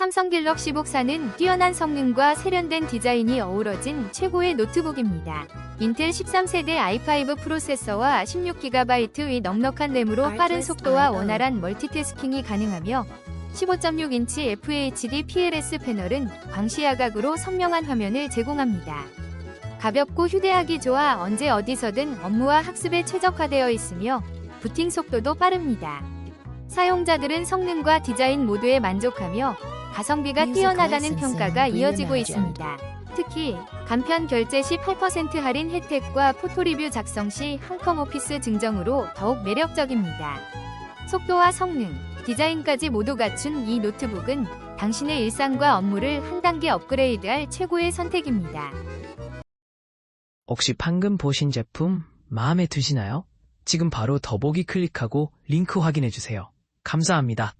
삼성 갤럭시 북사는 뛰어난 성능과 세련된 디자인이 어우러진 최고의 노트북입니다. 인텔 13세대 i5 프로세서와 16GB의 넉넉한 램으로 빠른 속도와 원활한 멀티태스킹이 가능하며 15.6인치 FHD PLS 패널은 광시야각으로 선명한 화면을 제공합니다. 가볍고 휴대하기 좋아 언제 어디서든 업무와 학습에 최적화되어 있으며 부팅 속도도 빠릅니다. 사용자들은 성능과 디자인 모두에 만족하며 가성비가 뛰어나다는 평가가 이어지고 있습니다. 특히 간편 결제 시 8% 할인 혜택과 포토 리뷰 작성 시 한컴 오피스 증정으로 더욱 매력적입니다. 속도와 성능, 디자인까지 모두 갖춘 이 노트북은 당신의 일상과 업무를 한 단계 업그레이드할 최고의 선택입니다. 혹시 방금 보신 제품 마음에 드시나요? 지금 바로 더보기 클릭하고 링크 확인해 주세요. 감사합니다.